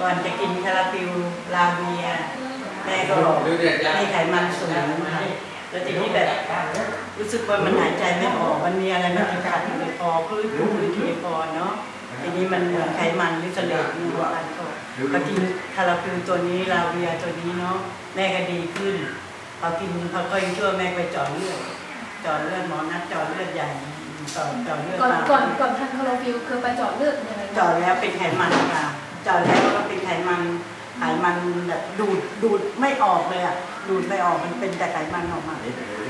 ก่อนจะกินคาราฟิลลาเวียแม่ก็มีไขมันสูงค่ะแล้วทีนี้แบบรู้สึกว่ามันหายใจไม่ออกมันมีอะไรมันติดขัดอยู่ในคอคลื่นคลื่นอยู่ในคอเนาะทีนี้มันเหมือนไขมันหรือเสลดอยู่ในปานคอก็กินคาราฟิลตัวนี้ลาเวียตัวนี้เนาะแม่ก็ดีขึ้นพอกินพอก็ยังชั่วแม่ไปเจาะเลือดเจาะเลือดหมอนัดเจาะเลือดใหญ่เจาะเจาะเลือดก่อนมาก่อนก่อนทานคาราฟิลคือไปเจาะเลือดยังไงเจาะแล้วเป็นไขมันค่ะ เจาะแล้วก็เป็นไขมันไขมันแบบดูดดูดไม่ออกเลยอะดูดไม่ออกมันเป็นแต่ไขมันออกมา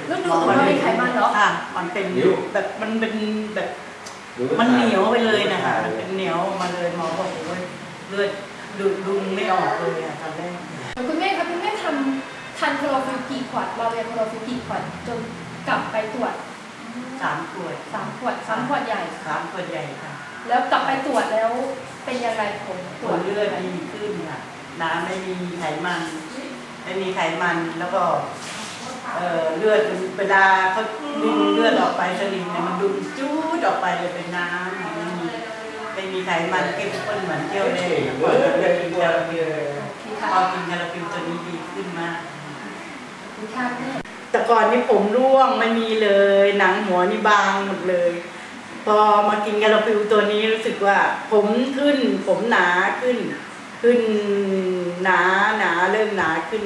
แล้วดูดออกมาเป็นไขมันเหรอค่ะมันเป็นแบบมันเป็นแบบมันเหนียวไปเลยนะคะมันเป็นเหนียวออกมาเลยหมอบอกว่าเลือดดูดดุงไม่ออกเลยอะตอนแรกคุณแม่ครับคุณแม่ทำทานคาราฟิลกี่ขวดเราเรียนคาราฟิลกี่ขวดจนกลับไปตรวจสามขวดสามขวดสามขวดใหญ่สามขวดใหญ่ค่ะ แล้วกลับไปตรวจแล้วเป็น ยังไงผลตตัรววจเลือดดีขึ้นค่ะ น้ำไม่มีไขมัน ไม่มีไขมันแล้วก็ เอ่อเลือดเวลาเขาดึงเลือดออกไปสลิงเนี่ยมันดุนจูดออกไปเลยเป็นน้ำไม่มีไม่มีไขมันเข้มข้นเหมือนเที่ยวเลยพอเรากินคาราฟิลโอเคค่ะพอกินคาราฟิลตัวนี้ดีขึ้นมากคุณค่ะแม่แต่ก่อนนี่ผมร่วงไม่มีเลย หนังหัวนี่บางหมดเลย พอมากินกาลาฟิลตัวนี้รู้สึกว่า ผมขึ้น ผมหนาขึ้น ขึ้นหนาหนาเริ่มหนาขึ้น